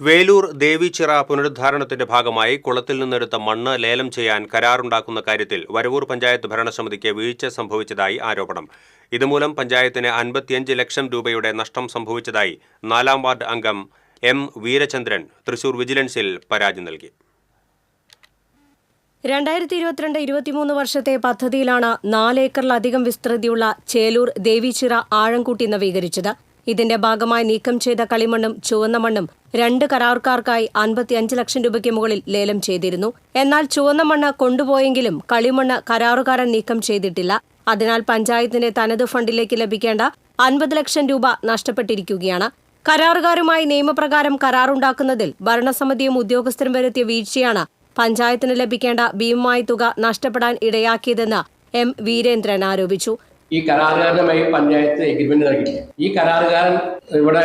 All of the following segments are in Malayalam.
വേലൂർ ദേവിച്ചിറ പുനരുദ്ധാരണത്തിന്റെ ഭാഗമായി കുളത്തിൽ നിന്നെടുത്ത മണ്ണ് ലേലം ചെയ്യാൻ കരാറുണ്ടാക്കുന്ന കാര്യത്തിൽ വരവൂർ പഞ്ചായത്ത് ഭരണസമിതിക്ക് വീഴ്ച സംഭവിച്ചതായി ആരോപണം. ഇതുമൂലം പഞ്ചായത്തിന് അൻപത്തിയഞ്ച് ലക്ഷം രൂപയുടെ നഷ്ടം സംഭവിച്ചതായി നാലാം വാർഡ് അംഗം എം വീരചന്ദ്രൻ തൃശൂർ വിജിലൻസിൽ പരാതി നൽകി. രണ്ടായിരത്തി ഇരുപത്തിരണ്ട് ഇരുപത്തിമൂന്ന് വർഷത്തെ പദ്ധതിയിലാണ് നാലേക്കറിലധികം വിസ്തൃതിയുള്ള ചേലൂർ ദേവീച്ചിറ ആഴംകൂട്ടി നവീകരിച്ചത്. ഇതിന്റെ ഭാഗമായി നീക്കം ചെയ്ത കളിമണ്ണും ചുവന്ന മണ്ണും രണ്ട് കരാർക്കാർക്കായി അൻപത്തിയഞ്ച് ലക്ഷം രൂപയ്ക്ക് മുകളിൽ ലേലം ചെയ്തിരുന്നു. എന്നാൽ ചുവന്ന മണ്ണ് കൊണ്ടുപോയെങ്കിലും കളിമണ്ണ് കരാറുകാരൻ നീക്കം ചെയ്തിട്ടില്ല. അതിനാൽ പഞ്ചായത്തിന്റെ തനത് ഫണ്ടിലേക്ക് ലഭിക്കേണ്ട അൻപത് ലക്ഷം രൂപ നഷ്ടപ്പെട്ടിരിക്കുകയാണ്. കരാറുകാരുമായി നിയമപ്രകാരം കരാറുണ്ടാക്കുന്നതിൽ ഭരണസമിതിയും ഉദ്യോഗസ്ഥരും വരുത്തിയ വീഴ്ചയാണ് പഞ്ചായത്തിന് ലഭിക്കേണ്ട ഭീമമായ തുക നഷ്ടപ്പെടാൻ ഇടയാക്കിയതെന്ന് എം വീരേന്ദ്രൻ ആരോപിച്ചു. ഈ കരാറുകാരനുമായി പഞ്ചായത്ത് എഗ്രിമെന്റ് നൽകിയിട്ടില്ല. ഈ കരാറുകാരൻ ഇവിടെ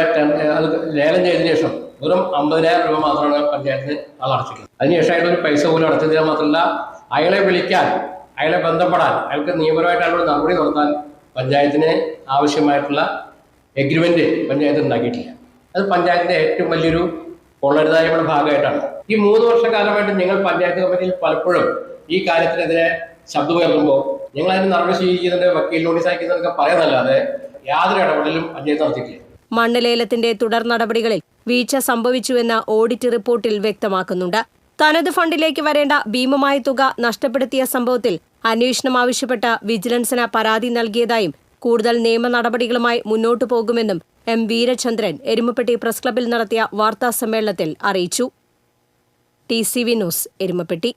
അത് ലേലം ചെയ്തതിനു ശേഷം വെറും അമ്പതിനായിരം രൂപ മാത്രമാണ് പഞ്ചായത്തിന് അത് അടച്ചിട്ടുള്ളത്. അതിനുശേഷം അയാൾ ഒരു പൈസ പോലും അടച്ചതിന് മാത്രമല്ല അയാളെ വിളിക്കാൻ അയാളെ ബന്ധപ്പെടാൻ അയാൾക്ക് നിയമപരമായിട്ട് അയാളോട് നടപടി നടത്താൻ പഞ്ചായത്തിന് ആവശ്യമായിട്ടുള്ള എഗ്രിമെന്റ് പഞ്ചായത്ത് ഉണ്ടാക്കിയിട്ടില്ല. അത് പഞ്ചായത്തിന്റെ ഏറ്റവും വലിയൊരു കൊള്ളരുതായ്മയുടെ ഭാഗമായിട്ടാണ്. ഈ മൂന്ന് വർഷക്കാലമായിട്ട് ഞങ്ങൾ പഞ്ചായത്ത് കമ്മിറ്റിയിൽ പലപ്പോഴും ഈ കാര്യത്തിനെതിരെ ശബ്ദമുയർത്തുമ്പോൾ ഞങ്ങൾ അതിന് നടപടി സ്വീകരിക്കുന്നുണ്ട് വക്കീൽ നോട്ടീസ് അയക്കുന്നതൊക്കെ പറയുന്നല്ലാതെ യാതൊരു ഇടപെടലും പഞ്ചായത്ത് നടത്തിയിട്ടില്ല. മണ്ണ് ലേലത്തിന്റെ തുടർ നടപടികളിൽ വീഴ്ച സംഭവിച്ചുവെന്ന് ഓഡിറ്റ് റിപ്പോർട്ടിൽ വ്യക്തമാക്കുന്നുണ്ട്. തനത് ഫണ്ടിലേക്ക് വരേണ്ട ഭീമമായ തുക നഷ്ടപ്പെടുത്തിയ സംഭവത്തിൽ അന്വേഷണം ആവശ്യപ്പെട്ട് വിജിലൻസിന് പരാതി നൽകിയതായും കൂടുതൽ നിയമ നടപടികളുമായി മുന്നോട്ടു പോകുമെന്നും എം വീരചന്ദ്രൻ എരുമപ്പെട്ടി പ്രസ് ക്ലബിൽ നടത്തിയ വാർത്താ സമ്മേളനത്തിൽ അറിയിച്ചു. T C V news Erumapetty.